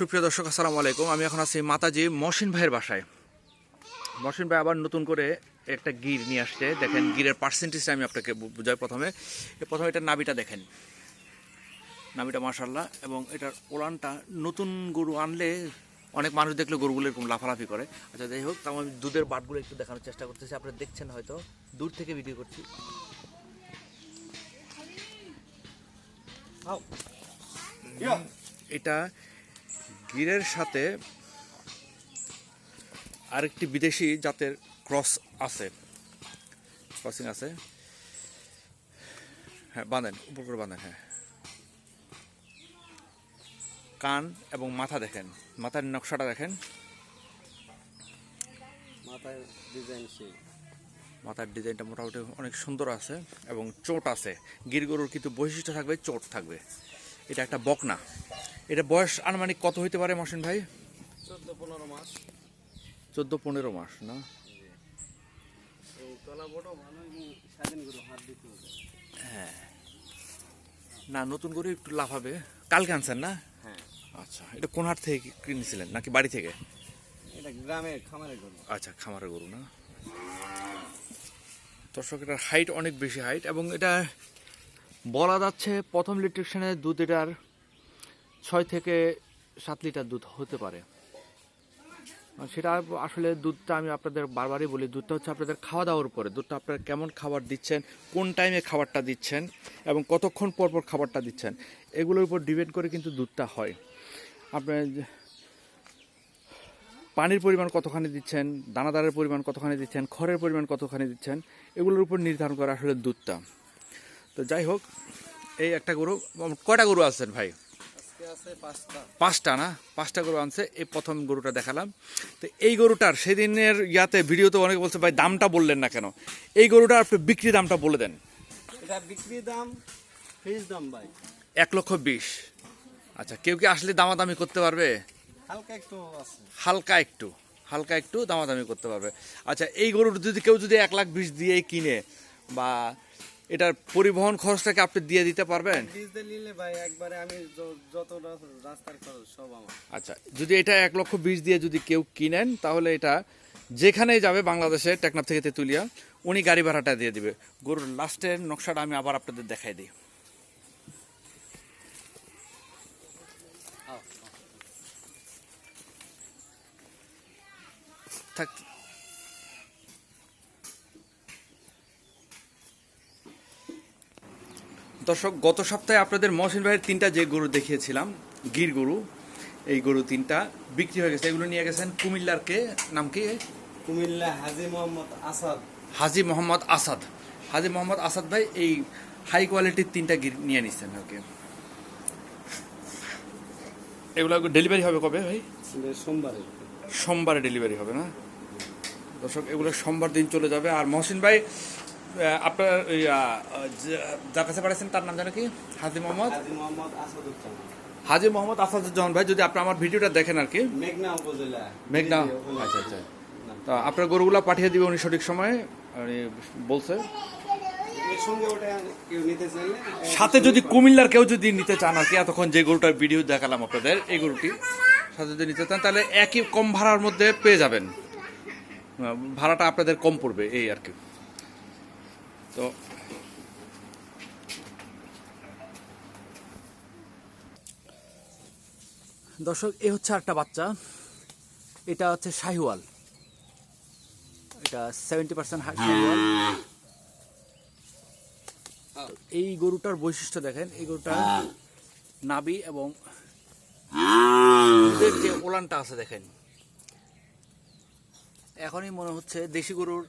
সুপ্রিয় দর্শক আসসালামু আলাইকুম। আমি এখন আছি মাতাজি মহসিন ভাইয়ের বাসায়। মহসিন ভাই আবার নতুন করে একটা গির নিয়ে আসছে। দেখেন গিরের পার্সেন্টেজটা আমি আপনাকে বুঝাই প্রথমে। প্রথমে এটা নাবিটা দেখেন। নাবিটা মার্শাল্লাহ এবং এটার ওলানটা নতুন গরু আনলে অনেক মানুষ দেখলে গরুগুলো এরকম লাফালাফি করে। আচ্ছা যাই হোক তাও আমি দুধের বাটগুলো একটু দেখানোর চেষ্টা করতেছি। আপনারা দেখছেন হয়তো দূর থেকে ভিডিও করছি। এটা গিরের সাথে আরেকটি বিদেশি জাতের ক্রস আছে। ক্রসিং আছে। হ্যাঁ বাঁধেন উপর করে বাঁধেন হ্যাঁ। কান এবং মাথা দেখেন মাথার নকশাটা দেখেন। ডিজাইন সেই মাথার ডিজাইনটা মোটামুটি অনেক সুন্দর আছে এবং চোট আছে। গির গরুর কিন্তু বৈশিষ্ট্য থাকবে চোট থাকবে। এটা একটা বকনা। এটা বয়স আনুমানিক কত হইতে পারে মহসিন ভাই? চোদ্দ পনেরো মাস। চোদ্দ পনেরো মাস না? হবে। না নতুন করে একটু লাভ হবে। কালকে আনছেন না? হ্যাঁ। আচ্ছা এটা কোন হাট থেকে কিনেছিলেন নাকি বাড়ি থেকে? এটা গ্রামের খামারে গরু। আচ্ছা খামারের গরু না? দর্শক এটার হাইট অনেক বেশি হাইট এবং এটা বলা যাচ্ছে প্রথম লিট্রিকশনে দুধ এটার ছয় থেকে সাত লিটার দুধ হতে পারে। সেটা আসলে দুধটা আমি আপনাদের বারবারই বলি, দুধটা হচ্ছে আপনাদের খাওয়া দাওয়ার উপরে। দুধটা আপনারা কেমন খাবার দিচ্ছেন, কোন টাইমে খাবারটা দিচ্ছেন এবং কতক্ষণ পর পর খাবারটা দিচ্ছেন, এগুলোর উপর ডিপেন্ড করে কিন্তু দুধটা হয়। আপনার পানির পরিমাণ কতখানি দিচ্ছেন, দানাদারের পরিমাণ কতখানি দিচ্ছেন, খড়ের পরিমাণ কতখানি দিচ্ছেন, এগুলোর উপর নির্ধারণ করে আসলে দুধটা। তো যাই হোক, এই একটা গরু, কয়টা গরু আছেন ভাই? পাঁচটা। না? পাঁচটা গরু আনছে এই প্রথম গরুটা দেখালাম। তো এই গরুটার সেদিনের ইয়াতে ভিডিওতে অনেকে বলছে ভাই দামটা বললেন না কেন? এই গরুটার আপনি বিক্রি দামটা বলে দেন। এটা বিক্রি দাম দাম ভাই। এক লক্ষ বিশ। আচ্ছা কেউ কি আসলে দামাদামি করতে পারবে? হালকা একটু হালকা একটু হালকা একটু দামাদামি করতে পারবে। আচ্ছা এই গরুটা যদি কেউ যদি এক লাখ বিশ দিয়ে কিনে বা এটার পরিবহন খরচটাকে আপনি দিয়ে দিতে পারবেন? ডিজেল নিলে ভাই একবারে আমি যত রাস্তার খরচ সব আমার। আচ্ছা যদি এটা এক লক্ষ বিশ দিয়ে যদি কেউ কিনেন তাহলে এটা যেখানেই যাবে বাংলাদেশে টেকনাফ থেকে তেঁতুলিয়া উনি গাড়ি ভাড়াটা দিয়ে দিবে। গরুর লাস্টের নকশাটা আমি আবার আপনাদের দেখাই দিই। থাক দর্শক গত সপ্তাহে আপনাদের মহসিন ভাইয়ের তিনটা যে গরু দেখিয়েছিলাম গির গরু এই গরু তিনটা বিক্রি হয়ে গেছে। এগুলো নিয়ে গেছেন কুমিল্লার কে নাম কি? কুমিল্লা হাজি মোহাম্মদ আসাদ। হাজি মোহাম্মদ আসাদ। হাজি মোহাম্মদ আসাদ ভাই এই হাই কোয়ালিটির তিনটা গির নিয়ে নিচ্ছেন আর কি এগুলো ডেলিভারি হবে কবে ভাই? সোমবারে। সোমবারে ডেলিভারি হবে না? দর্শক এগুলো সোমবার দিন চলে যাবে। আর মহসিন ভাই আপনার যার কাছে পাঠাচ্ছেন তার নাম জানো কি? হাজি মোহাম্মদ? হাজি মোহাম্মদ আসাদুজ্জামান। ভাই যদি আপনি আমার ভিডিওটা দেখেন আর কি। মেঘনা উপজেলা। মেঘনা আচ্ছা আচ্ছা। তা আপনার গরুগুলা পাঠিয়ে দিবে উনি সঠিক সময়ে বলছে। সাথে যদি কুমিল্লার কেউ যদি নিতে চান আর কি এতক্ষণ যে গরুটার ভিডিও দেখালাম আপনাদের এই গরুটি সাথে যদি নিতে চান তাহলে একই কম ভাড়ার মধ্যে পেয়ে যাবেন। ভাড়াটা আপনাদের কম পড়বে এই আর কি। তো দর্শক এ হচ্ছে একটা বাচ্চা। এটা হচ্ছে শাহিওয়াল। এটা সেভেন্টি পার্সেন্ট শাহিওয়াল। এই গরুটার বৈশিষ্ট্য দেখেন। এই গরুটার নাবি এবং যে ওলানটা আছে দেখেন। এখনই মনে হচ্ছে দেশি গরুর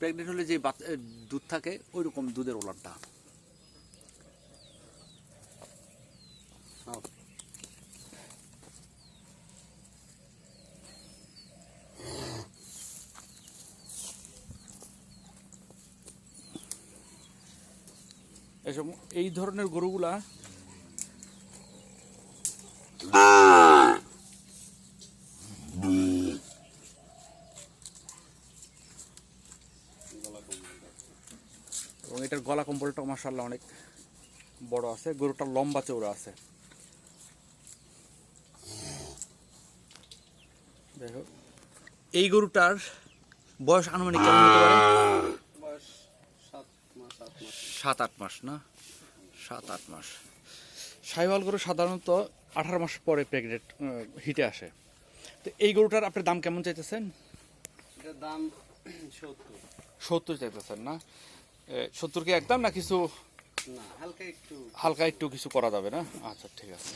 প্রেগনেন্ট হলে যে বাচ্চা- দুধ থাকে ওই রকম দুধের ওলানটা হ্যাঁ। এসব এই ধরনের গরুগুলা গলা কম্বলটা মাসাল্লাহ অনেক বড় আছে গরুটা লম্বা চৌড়া আছে। হোক এই গরুটার বয়স আনুমানিক কেমন হতে পারে? সাত আট মাস। না? সাত আট মাস। সাইওয়াল গরু সাধারণত আঠারো মাস পরে প্রেগনেন্ট হিটে আসে। তো এই গরুটার আপনার দাম কেমন চাইতেছেন? দাম সত্তর। সত্তর চাইতেছেন না? সত্তর কি একদম না কিছু না হালকা একটু। হালকা একটু কিছু করা যাবে না? আচ্ছা ঠিক আছে।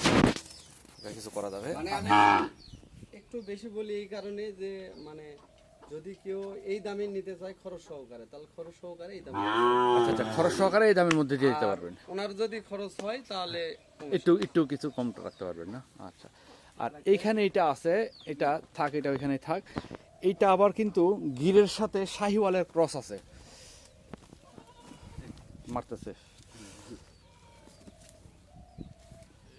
কিছু করা যাবে। মানে একটু বেশি বলি এই কারণে যে মানে যদি কেউ এই দামে নিতে চায় খরচ সহকারে তাহলে খরচ সহকারে এই দামে আচ্ছা আচ্ছা খরচ সহকারে এই দামের মধ্যে দিয়ে দিতে পারবেন। ওনার যদি খরচ হয় তাহলে একটু একটু কিছু কম রাখতে পারবেন না? আচ্ছা। আর এইখানে এটা আছে এটা থাক এটা ওইখানে থাক। এইটা আবার কিন্তু গিরের সাথে শাহিওয়ালের ক্রস আছে। মারতেছে।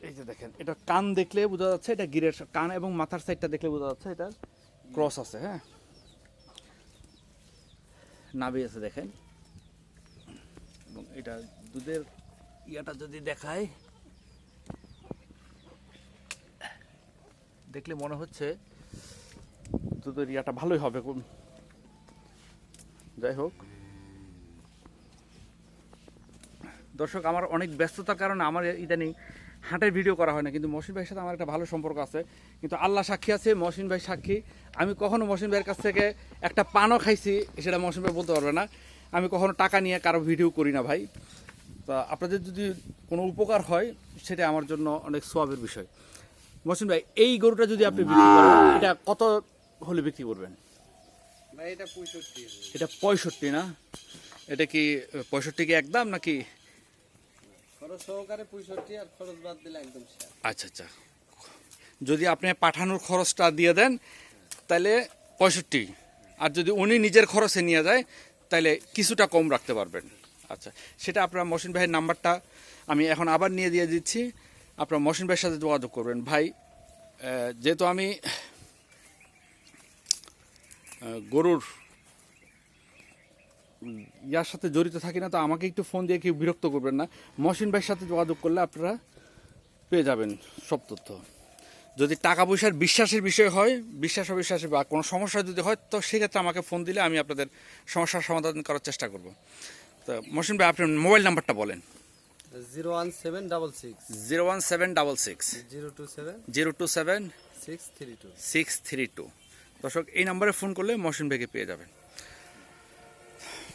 এই যে দেখেন, এটা কান দেখলে বোঝা যাচ্ছে, এটা গিরের কান এবং মাথার সাইডটা দেখলে বোঝা যাচ্ছে, এটা ক্রস আছে হ্যাঁ? নাভি আছে, দেখেন। এবং এটা দুধের ইয়াটা যদি দেখায় দেখলে মনে হচ্ছে দুধের ইয়াটা ভালোই হবে। কোন- যাই হোক। দর্শক আমার অনেক ব্যস্ততার কারণে আমার ইদানিং হাটের ভিডিও করা হয় না কিন্তু মহসিন ভাইয়ের সাথে আমার একটা ভালো সম্পর্ক আছে। কিন্তু আল্লাহ সাক্ষী আছে মহসিন ভাই সাক্ষী। আমি কখনো মহসিন ভাইয়ের কাছ থেকে একটা পানও খাইছি সেটা মহসিন ভাই বলতে পারবে না। আমি কখনো টাকা নিয়ে কারও ভিডিও করি না ভাই। তা আপনাদের যদি কোনো উপকার হয় সেটা আমার জন্য অনেক সোয়াবের বিষয়। মহসিন ভাই এই গরুটা যদি আপনি বিক্রি করেন এটা কত হলে বিক্রি করবেন? ভাই এটা পঁয়ষট্টি এটা পঁয়ষট্টি না? এটা কি পঁয়ষট্টি কি একদম নাকি সহকারে খরচ বাদ দিলে একদম আচ্ছা আচ্ছা। যদি আপনি পাঠানোর খরচটা দিয়ে দেন, তাহলে পঁয়ষট্টি। আর যদি উনি নিজের খরচে নিয়ে যায়, তাহলে কিছুটা কম রাখতে পারবেন। আচ্ছা সেটা আপনার মহসিন ভাইয়ের নাম্বারটা আমি এখন আবার নিয়ে দিয়ে দিচ্ছি। আপনার মহসিন ভাইয়ের সাথে যোগাযোগ করবেন। ভাই যেহেতু আমি গরুর ইয়ার সাথে জড়িত থাকি না তো আমাকে একটু ফোন দিয়ে কেউ বিরক্ত করবেন না। মহসিন ভাইয়ের সাথে যোগাযোগ করলে আপনারা পেয়ে যাবেন সব তথ্য। যদি টাকা পয়সার বিশ্বাসের বিষয় হয় বিশ্বাস অবিশ্বাসে বা কোনো সমস্যা যদি হয় তো সেক্ষেত্রে আমাকে ফোন দিলে আমি আপনাদের সমস্যার সমাধান করার চেষ্টা করব। তো মহসিন ভাই আপনার মোবাইল নাম্বারটা বলেন। Zero one seven double six. Zero one seven double six. Zero two seven. Zero two seven. Six three two. Six three two. দর্শক এই নাম্বারে ফোন করলে মহসিন ভাইকে পেয়ে যাবেন।